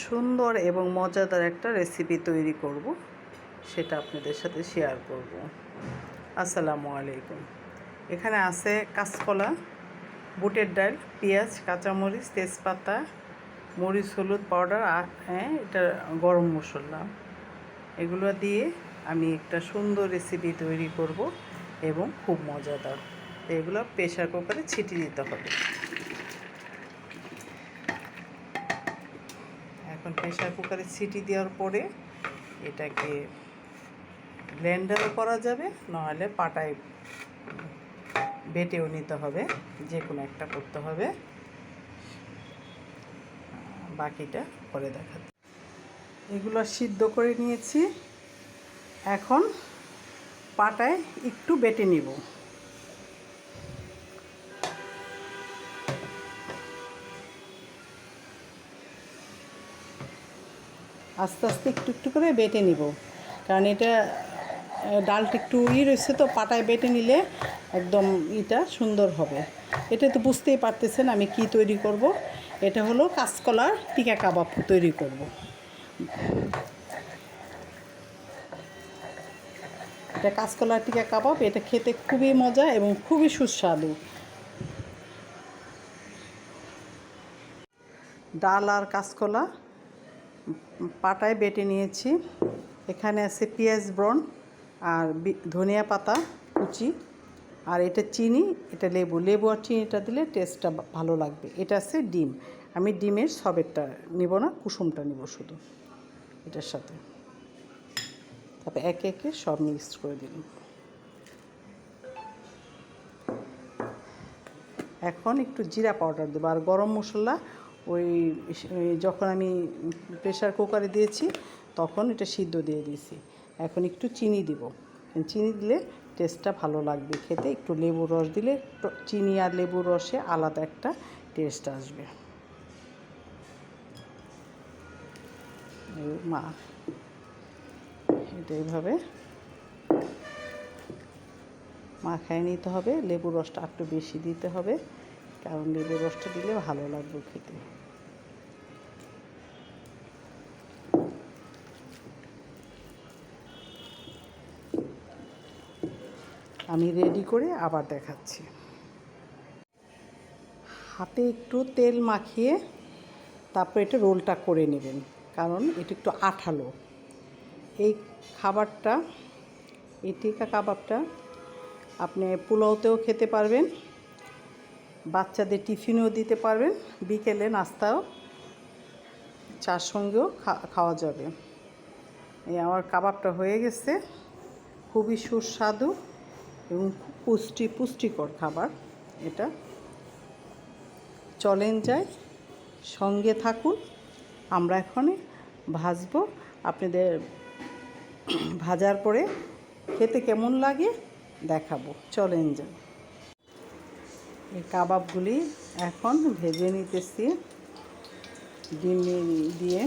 সুন্দর এবং মজাদার একটা রেসিপি তৈরি করব, সেটা আপনাদের সাথে শেয়ার করব। আসসালামু আলাইকুম। এখানে আছে কাঁচকলা, বুটের ডাল, পেঁয়াজ, কাঁচামরিচ, তেজপাতা, মরিচ, হলুদ পাউডার হ্যাঁ এটা গরম মশলা। এগুলো দিয়ে আমি একটা সুন্দর রেসিপি তৈরি করব এবং খুব মজাদার। এগুলো প্রেশার কুকারে ছিটিয়ে দিতে হবে। এখন প্রেশার কুকারে সিটি দেওয়ার পরে এটাকে ব্লেন্ডারও করা যাবে, নাহলে পাটায় বেটেও নিতে হবে যে কোনো একটা করতে হবে। বাকিটা পরে দেখাতে এগুলো সিদ্ধ করে নিয়েছি। এখন পাটায় একটু বেটে নিব। আস্তে আস্তে একটু একটু করে বেটে নিব। কারণ এটা ডালটা একটু ই রয়েছে তো, পাটায় বেটে নিলে একদম ইটা সুন্দর হবে। এটা তো বুঝতেই পারতেছেন আমি কি তৈরি করব। এটা হলো কাঁচকলার টিকা কাবাব তৈরি করব। এটা কাঁচকলার টিকা কাবাব, এটা খেতে খুবই মজা এবং খুবই সুস্বাদু। ডাল আর কাঁচকলা পাটায় বেটে নিয়েছি। এখানে আছে পেঁয়াজ ব্রন আর ধনিয়া পাতা, কুচি। আর এটা চিনি, এটা লেবু। লেবু আর চিনিটা দিলে টেস্টটা ভালো লাগবে। এটা আছে ডিম। আমি ডিমের সবেরটা নিব না, কুসুমটা নিব শুধু এটার সাথে। তারপরে একে একে সব মিক্স করে দিলাম। এখন একটু জিরা পাউডার দেবো। আর গরম মশলা ওই যখন আমি প্রেশার কুকারে দিয়েছি, তখন এটা সিদ্ধ দিয়ে দিয়েছি। এখন একটু চিনি দিব। চিনি দিলে টেস্টটা ভালো লাগবে খেতে। একটু লেবুর রস দিলে চিনি আর লেবুর রসে আলাদা একটা টেস্ট আসবে। মা, এটা এইভাবে মাখায় নিতে হবে। লেবুর রসটা একটু বেশি দিতে হবে। কারণ লেবুর রসটা দিলে ভালো লাগবে খেতে। আমি রেডি করে আবার দেখাচ্ছি। হাতে একটু তেল মাখিয়ে তারপর এটা রোলটা করে নেবেন, কারণ এটা একটু আঠালো। এই খাবারটা, এই টিকা কাবাবটা আপনি পোলাওতেও খেতে পারবেন বাচ্চাদের টিফিনও দিতে পারবেন, বিকেলে নাস্তাও, চার সঙ্গেও খাওয়া যাবে। এই আমার কাবাবটা হয়ে গেছে। খুবই সুস্বাদু এবং পুষ্টি পুষ্টিকর খাবার এটা। চলেন যাই, সঙ্গে থাকুন। আমরা এখন ভাজবো। আপনাদের ভাজার পরে খেতে কেমন লাগে দেখাবো। চলেন যাই। এই কাবাবগুলি এখন ভেজে নিতেছি। ডিম দিয়ে।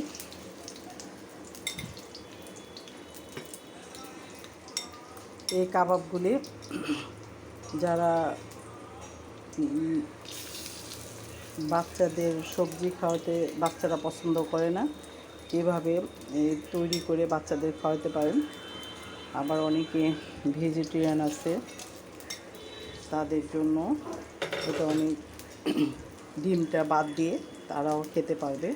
এই কাবাবগুলি যারা বাচ্চাদের সবজি খাওয়াতে, বাচ্চারা পছন্দ করে না, এভাবে তৈরি করে বাচ্চাদের খাওয়াতে পারেন। আবার অনেকে ভেজিটেরিয়ান আছে। তাদের জন্য। এটা অনেক ডিমটা বাদ দিয়ে তারাও খেতে পারবে।